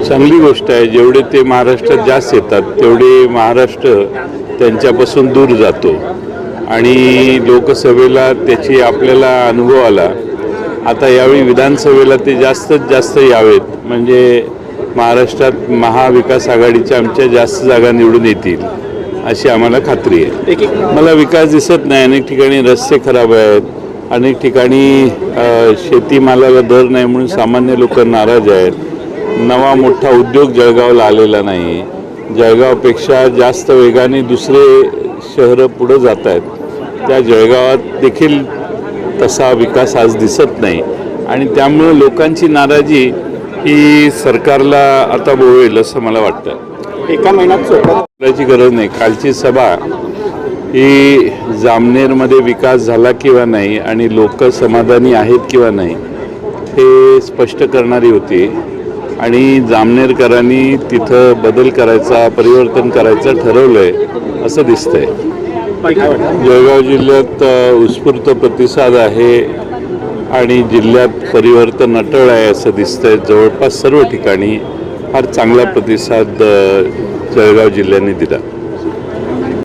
चांगली गोष्ट आहे जेवढे ते महाराष्ट्रात जास्त येतात तेवढे महाराष्ट्र त्यांच्यापासून दूर जातो. आणि लोकसभेला त्याची आपल्याला अनुभव आला. आता यावेळी विधानसभेला ते जास्तीत जास्त यावेत. म्हणजे महाराष्ट्रात महाविकास आघाडीच्या आमच्या जास्त जागा निवडून येतील अशी आम्हाला खात्री आहे. मला विकास दिसत नाही. अनेक ठिकाणी रस्ते खराब आहेत. अनेक ठिकाणी शेतीमालाला दर नाही म्हणून सामान्य लोक नाराज आहेत. नवा मोठा उद्योग जळगावला आलेला नाही जळगावपेक्षा जास्त वेगाने दुसरे शहरं पुढं जात आहेत त्या जळगावात देखील तसा विकास आज दिसत नाही. आणि त्यामुळं लोकांची नाराजी ही सरकारला आता बोवेल असं मला वाटतं. एका महिन्यात करायची गरज नाही. कालची सभा ही जामनेरमध्ये विकास झाला किंवा नाही आणि लोक समाधानी आहेत किंवा नाही हे स्पष्ट करणारी होती. आणि जामनेरकरांनी तिथं बदल करायचा परिवर्तन करायचं ठरवलं आहे असं दिसतंय. जळगाव जिल्ह्यात उत्स्फूर्त प्रतिसाद आहे आणि जिल्ह्यात परिवर्तन अटळ आहे असं दिसतंय. जवळपास सर्व ठिकाणी फार चांगला प्रतिसाद जळगाव जिल्ह्याने दिला.